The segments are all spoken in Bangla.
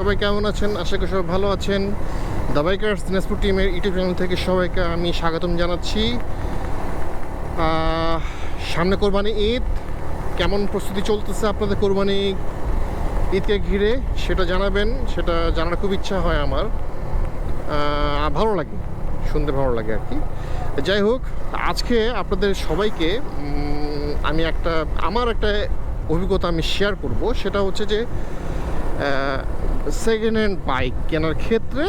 সবাই কেমন আছেন? আশা করি সবাই ভালো আছেন। দাবাইকার দিনাজপুর টিমের ইউটিউব চ্যানেল থেকে সবাইকে আমি স্বাগতম জানাচ্ছি। সামনে কোরবানি ঈদ। কেমন প্রস্তুতি চলতেছে আপনাদের কোরবানি ঈদকে ঘিরে? সেটা জানাবেন। সেটা জানার খুব ইচ্ছা হয় আমার। ভালো লাগে। শুনতে ভালো লাগে আর কি। যাই হোক, আজকে আপনাদের সবাইকে আমি একটা, আমার একটা অভিজ্ঞতা আমি শেয়ার করব। সেটা হচ্ছে যে সেকেন্ড হ্যান্ড বাইক কেনার ক্ষেত্রে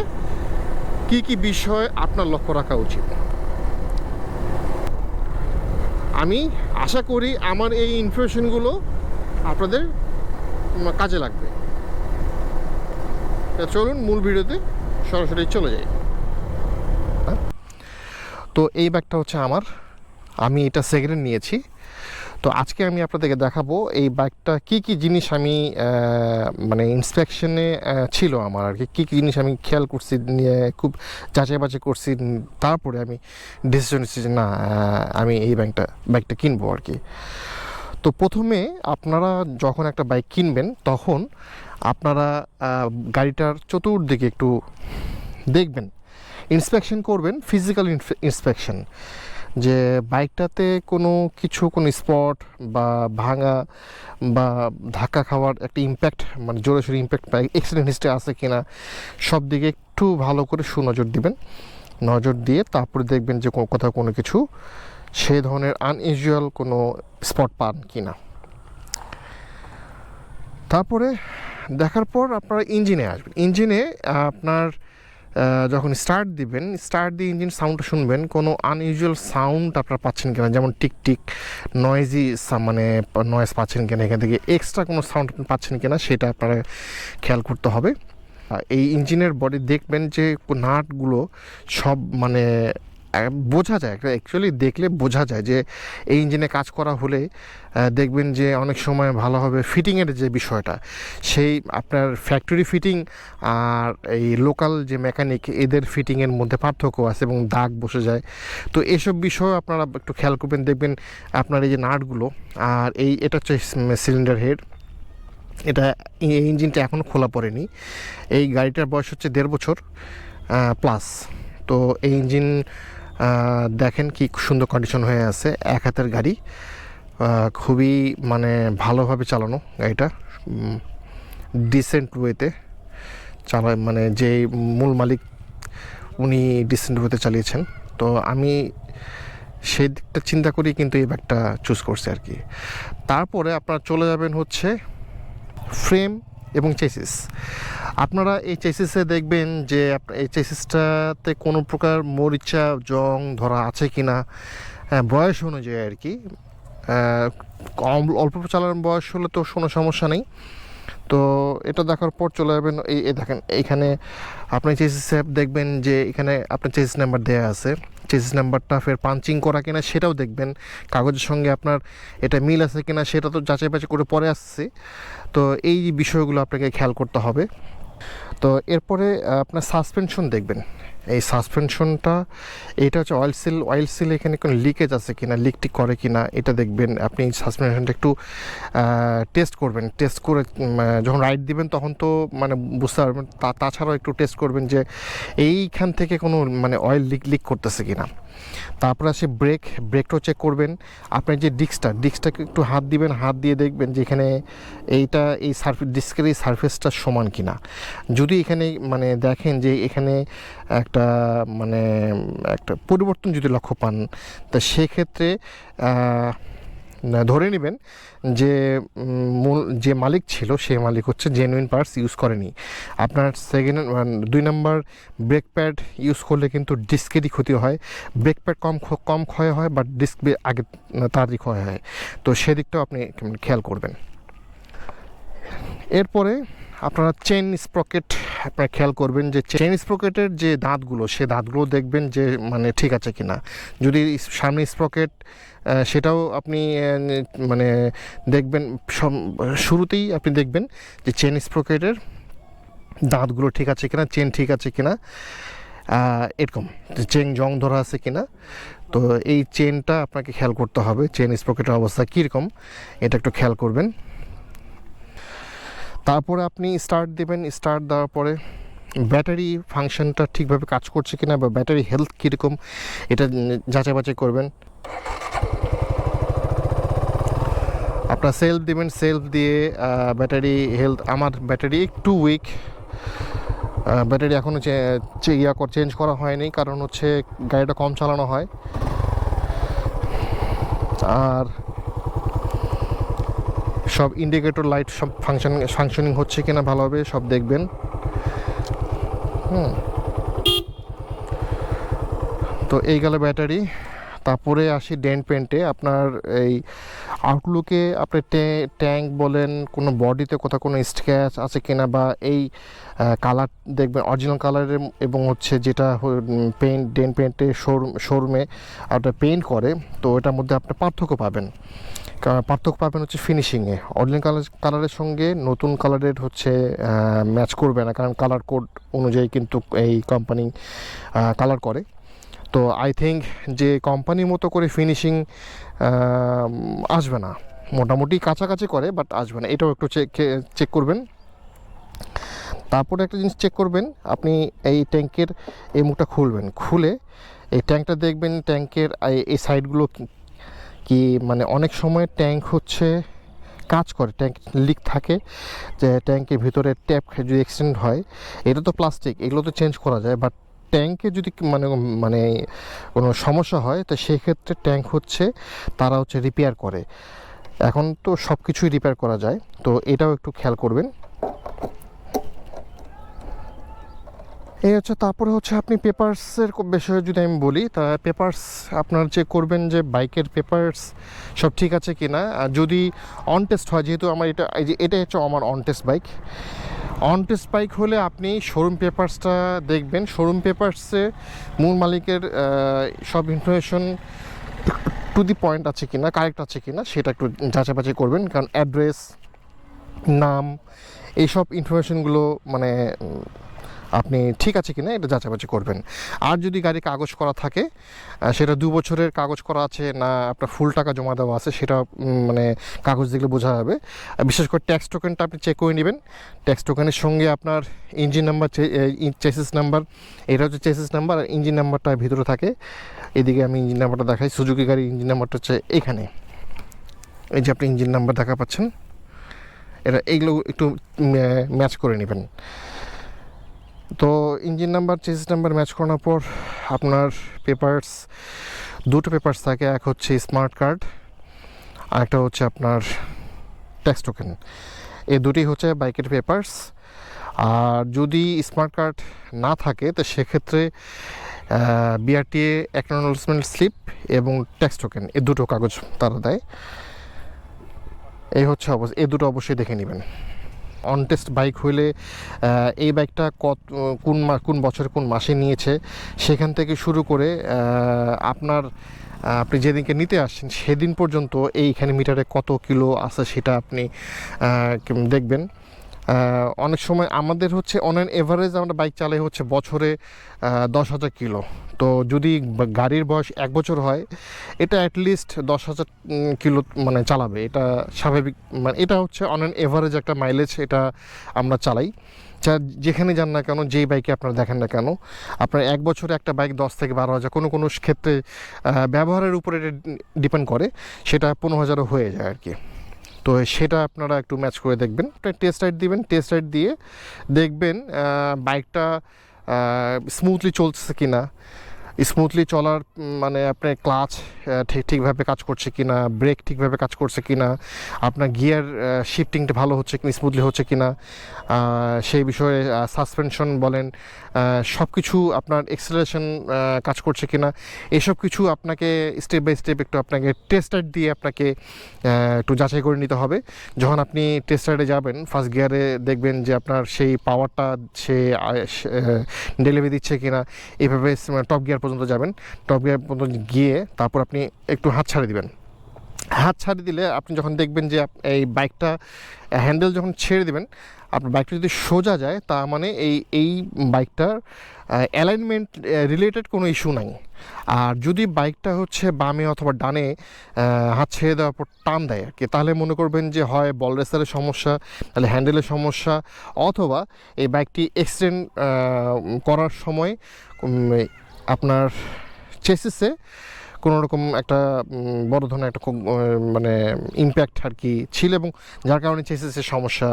কি কি বিষয় আপনার লক্ষ্য রাখা উচিত? আমি আশা করি আমার এই ইনফরমেশনগুলো আপনাদের কাজে লাগবে। চলুন মূল ভিডিওতে সরাসরি চলে যাই? তো এই ব্যাগটা হচ্ছে আমার। আমি এটা সেকেন্ড নিয়েছি। তো আজকে আমি আপনাদেরকে দেখাবো এই বাইকটা কি কি জিনিস আমি মানে ইন্সপেকশনে ছিল আমার আর কি। কী কী জিনিস আমি খেয়াল করছি, নিয়ে খুব যাচাই বাছাই করছি তারপরে আমি ডিসিশন নিচ্ছি যে না আমি এই বাইকটা বাইকটা কিনবো আর কি। তো প্রথমে আপনারা যখন একটা বাইক কিনবেন, তখন আপনারা গাড়িটার চতুর্দিকে একটু দেখবেন। ইন্সপেকশন করবেন ফিজিক্যাল ইন্সপেকশন যে বাইকটাতে কোনো কিছু, কোনো স্পট বা ভাঙা বা ধাক্কা খাওয়ার একটা ইম্প্যাক্ট মানে জোরে সোরে ইম্প্যাক্ট বাইক অ্যাক্সিডেন্ট হিস্ট্রি আছে কিনা, সব দিকে একটু ভালো করে সুনজর দিবেন। নজর দিয়ে তারপরে দেখবেন যে কো- কোথাও কোনো কিছু সেই ধরনের আনইউজুয়াল কোনো স্পট পান কি না তারপরে দেখার পর আপনারা ইঞ্জিনে আসবেন। ইঞ্জিনে আপনার যখন স্টার্ট দিবেন স্টার্ট দিয়ে ইঞ্জিন সাউন্ডটা শুনবেন, কোনো আনইউজুয়াল সাউন্ড আপনারা পাচ্ছেন কিনা, যেমন টিকটিক টিক নয়েজি মানে নয়েজ পাচ্ছেন কিনা, এখান থেকে এক্সট্রা কোনো সাউন্ড পাচ্ছেন কিনা, সেটা আপনারা খেয়াল করতে হবে। এই ইঞ্জিনের বডি দেখবেন যে নাটগুলো সব মানে বোঝা যায়। একটা অ্যাকচুয়ালি দেখলে বোঝা যায় যে এই ইঞ্জিনে কাজ করা হলে দেখবেন যে অনেক সময় ভালো হবে ফিটিংয়ের যে বিষয়টা। সেই আপনার ফ্যাক্টরি ফিটিং আর এই লোকাল যে মেকানিক এদের ফিটিংয়ের মধ্যে পার্থক্য আছে এবং দাগ বসে যায়। তো এসব বিষয় আপনারা একটু খেয়াল করবেন। দেখবেন আপনার এই যে নাটগুলো আর এই, এটা হচ্ছে সিলিন্ডার হেড এটা এই ইঞ্জিনটা এখনও খোলা পড়েনি। এই গাড়িটার বয়স হচ্ছে দেড় বছর প্লাস তো এই ইঞ্জিন দেখেন কি সুন্দর কন্ডিশন হয়ে আছে, এক হাতের গাড়ি। খুবই মানে ভালোভাবে চালানো গাড়িটা ডিসেন্ট ওয়েতে চালায় মানে যে মূল মালিক উনি ডিসেন্ট ওয়েতে চালিয়েছেন। তো আমি সেই দিকটা চিন্তা করি কিন্তু এই ব্যাগটা চুজ করছি আর কি। তারপরে আপনারা চলে যাবেন হচ্ছে ফ্রেম এবং চেসিস আপনারা এই চেসিসে দেখবেন যে এই চেসিসটাতে কোনো প্রকার মরিচা জং ধরা আছে কি না হ্যাঁ, বয়স অনুযায়ী আর কি। অল্প চালানোর বয়স হলে তো কোনো সমস্যা নেই। তো এটা দেখার পর চলে যাবেন এই দেখেন, এইখানে আপনি চেসিস দেখবেন যে এখানে আপনার চেসিস নাম্বার দেওয়া আছে। চেসিস নাম্বারটা ফের পাঞ্চিং করা কিনা সেটাও দেখবেন। কাগজের সঙ্গে আপনার এটা মিল আছে কিনা সেটা তো যাচাই বাছাই করে পরে আসছে। তো এই বিষয়গুলো আপনাকে খেয়াল করতে হবে। তো এরপরে আপনার সাসপেনশন দেখবেন। এই সাসপেনশনটা এটা হচ্ছে অয়েল সিল অয়েল সিল এখানে কোনো লিকেজ আছে কিনা লিকটি করে কিনা, এটা দেখবেন আপনি সাসপেনশনটা একটু টেস্ট করবেন। টেস্ট করে যখন রাইড দিবেন তখন তো মানে বুঝতে পারবেন, তা, তাছাড়াও একটু টেস্ট করবেন যে এইখান থেকে কোনো মানে অয়েল লিক লিক করতেছে কিনা। তারপরে আসে ব্রেক ব্রেকটাও চেক করবেন। আপনার যে ডিস্কটা ডিস্কটাকে একটু হাত দিবেন, হাত দিয়ে দেখবেন যে এখানে এইটা, এই সার্ফেস ডিস্কের এই সার্ফেসটা সমান কিনা। যদি এখানে মানে দেখেন যে এখানে একটা মানে একটা পরিবর্তন যদি লক্ষ্য পান, তা সেক্ষেত্রে ধরে নেবেন যে মূল, যে মালিক ছিল, সে মালিক হচ্ছে জেনুইন পার্টস ইউজ করেনি। আপনার সেকেন্ড দুই নম্বর ব্রেক প্যাড ইউজ করলে কিন্তু ডিস্কেরই ক্ষতি হয় ব্রেক প্যাড কম কম ক্ষয় হয় বাট ডিস্ক আগে তাড়াতাড়ি ক্ষয় হয়। তো সেদিকটাও আপনি খেয়াল করবেন। এরপরে আপনারা চেন স্প্রকেট আপনারা খেয়াল করবেন যে চেন স্প্রকেটের যে দাঁতগুলো, সে দাঁতগুলো দেখবেন যে মানে ঠিক আছে কি না যদি সামনে স্প্রকেট সেটাও আপনি মানে দেখবেন শুরুতেই আপনি দেখবেন যে চেন স্প্রকেটের দাঁতগুলো ঠিক আছে কিনা চেন ঠিক আছে কিনা এরকম। চেন জং ধরা আছে কিনা, তো এই চেনটা আপনাকে খেয়াল করতে হবে চেন স্প্রকেটের অবস্থা কীরকম, এটা একটু খেয়াল করবেন। তারপরে আপনি স্টার্ট দেবেন স্টার্ট দেওয়ার পরে ব্যাটারি ফাংশনটা ঠিকভাবে কাজ করছে কিনা বা ব্যাটারি হেলথ কীরকম, এটা যাচাই বাছাই করবেন। আপনার সেলফ দেবেন সেলফ দিয়ে ব্যাটারি হেলথ আমার ব্যাটারি একটু উইক ব্যাটারি এখনও ইয়া চেঞ্জ করা হয়নি, কারণ হচ্ছে গাড়িটা কম চালানো হয়। আর সব ইন্ডিকেটর লাইট সব ফাংশন ফাংশনিং হচ্ছে কিনা ভালোভাবে সব দেখবেন। হুম। তো এই গেল ব্যাটারি। তারপরে আসি ডেন্ট পেন্টে আপনার এই আউটলুকে আপনি ট্যাঙ্ক বলেন, কোনো বডিতে কোথাও কোনো স্ক্র্যাচ আছে কিনা বা এই কালার দেখবেন অরিজিনাল কালারের এবং হচ্ছে যেটা পেন্ট ডেন পেন্টে শোরুম শোরুমে আপনার পেন্ট করে, তো এটার মধ্যে আপনি পার্থক্য পাবেন। পার্থক্য পাবেন হচ্ছে ফিনিশিংয়ে অরিজিনাল কালার কালারের সঙ্গে নতুন কালারের হচ্ছে ম্যাচ করবে না, কারণ কালার কোড অনুযায়ী কিন্তু এই কোম্পানি কালার করে। তো আই থিঙ্ক যে কোম্পানির মতো করে ফিনিশিং আসবে না। মোটামুটি কাছাকাছি করে বাট আসবে না। এটাও একটু চেক চেক করবেন। তারপরে একটা জিনিস চেক করবেন। আপনি এই ট্যাঙ্কের এই মুখটা খুলবেন। খুলে এই ট্যাঙ্কটা দেখবেন, ট্যাঙ্কের এই সাইডগুলো কি মানে অনেক সময় ট্যাঙ্ক হচ্ছে কাজ করে, ট্যাঙ্ক লিক থাকে, যে ট্যাঙ্কের ভিতরে ট্যাপ যদি এক্সটেন্ড হয়, এটা তো প্লাস্টিক এগুলো তো চেঞ্জ করা যায় বাট ট্যাঙ্কে যদি মানে মানে কোনো সমস্যা হয়, তো সেক্ষেত্রে ট্যাঙ্ক হচ্ছে তারা হচ্ছে রিপেয়ার করে। এখন তো সব কিছুই রিপেয়ার করা যায়, তো এটাও একটু খেয়াল করবেন। এই হচ্ছে, তারপরে হচ্ছে আপনি পেপার্সের বিষয়ে যদি আমি বলি, তা পেপার্স আপনার যে করবেন যে বাইকের পেপার্স সব ঠিক আছে কি না আর যদি অন টেস্ট হয়, যেহেতু আমার এটা, এই যে হচ্ছে আমার on test bike on test bike হলে আপনি শোরুম পেপার্সটা দেখবেন। শোরুম পেপার্সে মূল মালিকের সব ইনফরমেশন টু দি পয়েন্ট আছে কিনা কারেক্ট আছে কিনা, সেটা একটু যাচাই বাছাই করবেন। কারণ অ্যাড্রেস নাম, এইসব ইনফরমেশনগুলো মানে আপনি ঠিক আছে কিনা এটা যাচাবাচি করবেন। আর যদি গাড়ি কাগজ করা থাকে সেটা দু বছরের কাগজ করা আছে না আপনার ফুল টাকা জমা দেওয়া আছে, সেটা মানে কাগজ দেখলে বোঝা যাবে। বিশেষ করে ট্যাক্স টোকেনটা আপনি চেক করে নেবেন। ট্যাক্স টোকেনের সঙ্গে আপনার ইঞ্জিন নাম্বার চেসিস নাম্বার, এটা হচ্ছে চেসিস নাম্বার আর ইঞ্জিন নাম্বারটা ভিতরে থাকে। এদিকে আমি ইঞ্জিন নাম্বারটা দেখাই, সুজুকি গাড়ির ইঞ্জিন নাম্বারটা হচ্ছে এখানে। এই যে আপনি ইঞ্জিন নাম্বার দেখা পাচ্ছেন, এটা এইগুলো একটু ম্যাচ করে নেবেন। তো engine number, chassis number match করানোর পর আপনার পেপার্স, দুটো পেপার্স থাকে, এক হচ্ছে স্মার্ট কার্ড আর একটা হচ্ছে আপনার ট্যাক্স টোকেন। এই দুটি হচ্ছে বাইকের পেপার্স। আর যদি স্মার্ট কার্ড না থাকে, তো সেক্ষেত্রে বিআরটিএ অ্যাকনোলজমেন্ট স্লিপ এবং ট্যাক্স টোকেন, এই দুটো কাগজ তারা দেয়। এই হচ্ছে অবস্থা এই দুটো অবশ্যই দেখে নেবেন। অন টেস্ট বাইক হইলে এই বাইকটা কত, কোন কোন বছর কোন মাসে নিয়েছে, সেখান থেকে শুরু করে আপনার আপনি যেদিনকে নিতে আসছেন সেদিন পর্যন্ত এইখানে মিটারে কত কিলো আছে সেটা আপনি দেখবেন। অনেক সময় আমাদের হচ্ছে অন অ্যান এভারেজ আমরা বাইক চালাই হচ্ছে বছরে দশ হাজার কিলো। তো যদি গাড়ির বয়স এক বছর হয়, এটা অ্যাটলিস্ট দশ হাজার কিলো মানে চালাবে। এটা স্বাভাবিক মানে এটা হচ্ছে অন অ্যান এভারেজ একটা মাইলেজ এটা আমরা চালাই। যা যেখানে যান না কেন, যেই বাইকে আপনারা দেখেন না কেন, আপনার এক বছরে একটা বাইক দশ থেকে বারো হাজার, কোনো কোনো ক্ষেত্রে ব্যবহারের উপরে ডিপেন্ড করে, সেটা পনেরো হাজারও হয়ে যায় আর কি। তো সেটা আপনারা একটু ম্যাচ করে দেখবেন। টেস্ট রাইড দিবেন টেস্ট রাইড দিয়ে দেখবেন বাইকটা স্মুথলি চলছে কি না স্মুথলি চলার মানে আপনার ক্লাচ ঠিক, ঠিকভাবে কাজ করছে কি না ব্রেক ঠিকভাবে কাজ করছে কি না আপনার গিয়ার শিফটিংটা ভালো হচ্ছে কি স্মুথলি হচ্ছে কি না সেই বিষয়ে সাসপেনশন বলেন সব কিছু আপনার এক্সেলারেশন কাজ করছে কি না এসব কিছু আপনাকে স্টেপ বাই স্টেপ একটু আপনাকে টেস্টার দিয়ে আপনাকে একটু যাচাই করে নিতে হবে। যখন আপনি টেস্টারে যাবেন ফার্স্ট গিয়ারে দেখবেন যে আপনার সেই পাওয়ারটা সে ডেলিভারি দিচ্ছে কি না এইভাবে টপ গিয়ার পর্যন্ত যাবেন, টপ গিয়ার পর্যন্ত গিয়ে তারপর আপনি একটু হাত ছাড়ে দিবেন। হাত ছাড়ে দিলে আপনি যখন দেখবেন যে এই বাইকটা হ্যান্ডেল যখন ছেড়ে দেবেন, আপনার বাইকটা যদি সোজা যায় তা মানে এই এই বাইকটার অ্যালাইনমেন্ট রিলেটেড কোনো ইস্যু নাই। আর যদি বাইকটা হচ্ছে বামে অথবা ডানে হাত ছেড়ে দেওয়ার পর টান দেয় আর কি, তাহলে মনে করবেন যে হয় বল রেসারের সমস্যা, তাহলে হ্যান্ডেলের সমস্যা, অথবা এই বাইকটি এক্সটেন্ড করার সময় আপনার চেসিসে কোনো রকম একটা বড় ধরনের একটা খুব মানে ইম্প্যাক্ট আর কি ছিল এবং যার কারণে চেসিসের সমস্যা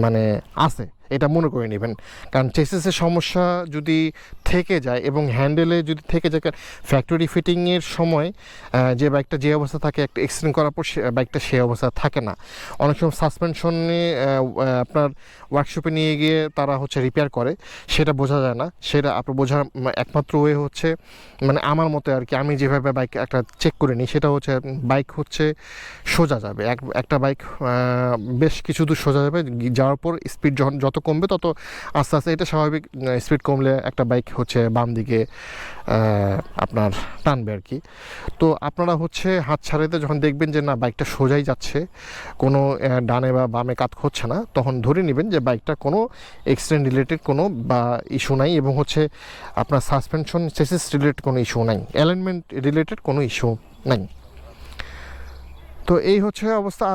মানে আছে। এটা মনে করে নেবেন। কারণ চেসিসের সমস্যা যদি থেকে যায় এবং হ্যান্ডেলে যদি থেকে যায় ফ্যাক্টরি ফিটিংয়ের সময় যে বাইকটা যে অবস্থা থাকে, একটা এক্সটেন্ড করার পর সে বাইকটা সেই অবস্থা থাকে না। অনেক সময় সাসপেনশনে আপনার ওয়ার্কশপে নিয়ে গিয়ে তারা হচ্ছে রিপেয়ার করে, সেটা বোঝা যায় না। সেটা আপনার বোঝার একমাত্র ওয়ে হচ্ছে মানে আমার মতে আর কি, আমি যেভাবে বাইক একটা চেক করে নিই, সেটা হচ্ছে বাইক হচ্ছে সোজা যাবে। এক, একটা বাইক বেশ কিছু দূর সোজা যাবে, যাওয়ার পর স্পিড যখন যত কমবে তত আস্তে আস্তে এটা স্বাভাবিক স্পিড কমলে একটা বাইক হচ্ছে বাম দিকে আপনার টানবে আর কি। তো আপনারা হচ্ছে হাত ছাড়াইতে যখন দেখবেন যে না বাইকটা সোজাই যাচ্ছে, কোনো ডানে বা বামে কাত হচ্ছে না, তখন ধরে নেবেন যে বাইকটা কোনো এক্সিডেন্ট রিলেটেড কোনো বা ইস্যু নাই এবং হচ্ছে আপনার সাসপেনশন চেসিস রিলেটেড কোনো ইস্যু নাই অ্যালাইনমেন্ট রিলেটেড কোনো ইস্যু নাই। তো এই হচ্ছে অবস্থা।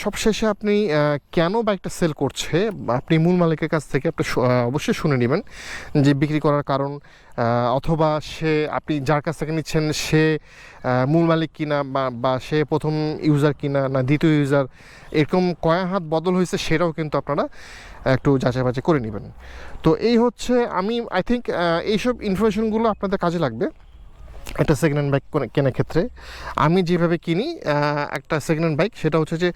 সবশেষে আপনি কেন বাইকটা সেল করছে? আপনি মূল মালিকের কাছ থেকে আপনি অবশ্যই শুনে নেবেন যে বিক্রি করার কারণ অথবা সে, আপনি যার কাছ থেকে নিচ্ছেন সে মূল মালিক কিনা বা বা সে প্রথম ইউজার কিনা না দ্বিতীয় ইউজার এরকম কয়া হাত বদল হয়েছে সেটাও কিন্তু আপনারা একটু যাচাই বাছাই করে নেবেন। তো এই হচ্ছে আমি আই থিঙ্ক এইসব ইনফরমেশনগুলো আপনাদের কাজে লাগবে। একটা সেকেন্ড হ্যান্ড বাইক কেনার ক্ষেত্রে। আমি যেভাবে কিনি একটা সেকেন্ড হ্যান্ড বাইক সেটা হচ্ছে যে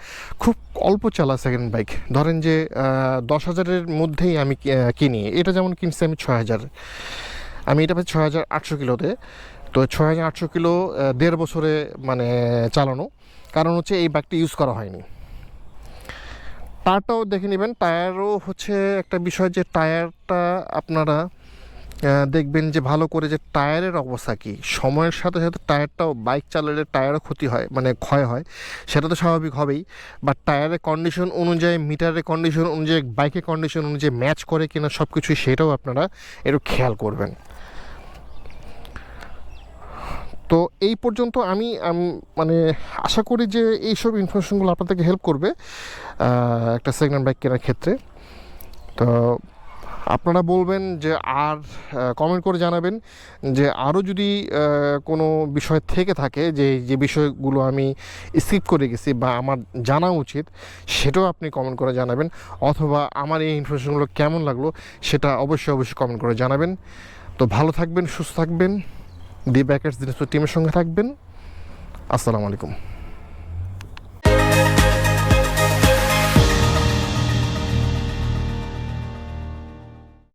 খুব অল্প চালা সেকেন্ড হ্যান্ড বাইক ধরেন যে দশ হাজারের মধ্যেই আমি কিনি। এটা যেমন কিনছি আমি ছয় হাজার। আমি এটা পাচ্ছি ছয় হাজার আটশো কিলোতে। তো ছয় হাজার আটশো কিলো দেড় বছরে মানে চালানো। কারণ হচ্ছে এই বাইকটি ইউজ করা হয়নি। টায়ারটাও দেখে নেবেন টায়ারও হচ্ছে একটা বিষয় যে টায়ারটা আপনারা দেখবেন যে ভালো করে যে টায়ারের অবস্থা কী? সময়ের সাথে সাথে টায়ারটাও, বাইক চালালে টায়ারও ক্ষতি হয় মানে ক্ষয় হয়। সেটা তো স্বাভাবিক হবেই। বাট টায়ারের কন্ডিশন অনুযায়ী মিটারের কন্ডিশন অনুযায়ী, বাইকের কন্ডিশন অনুযায়ী ম্যাচ করে কিনা সব কিছুই সেটাও আপনারা একটু খেয়াল করবেন। তো এই পর্যন্ত আমি মানে আশা করি যে এইসব ইনফরমেশনগুলো আপনাদেরকে হেল্প করবে একটা সেকেন্ড বাইক কেনার ক্ষেত্রে। তো আপনারা বলবেন যে আর কমেন্ট করে জানাবেন যে আরও যদি কোনো বিষয় থেকে থাকে যে যে বিষয়গুলো আমি স্কিপ করে গেছি বা আমার জানা উচিত, সেটাও আপনি কমেন্ট করে জানাবেন অথবা আমার এই ইনফরমেশনগুলো কেমন লাগল সেটা অবশ্যই অবশ্যই কমেন্ট করে জানাবেন। তো ভালো থাকবেন, সুস্থ থাকবেন। দি ব্যাকার্স দিনাজপুর টিমের সঙ্গে থাকবেন। আসসালামু আলাইকুম।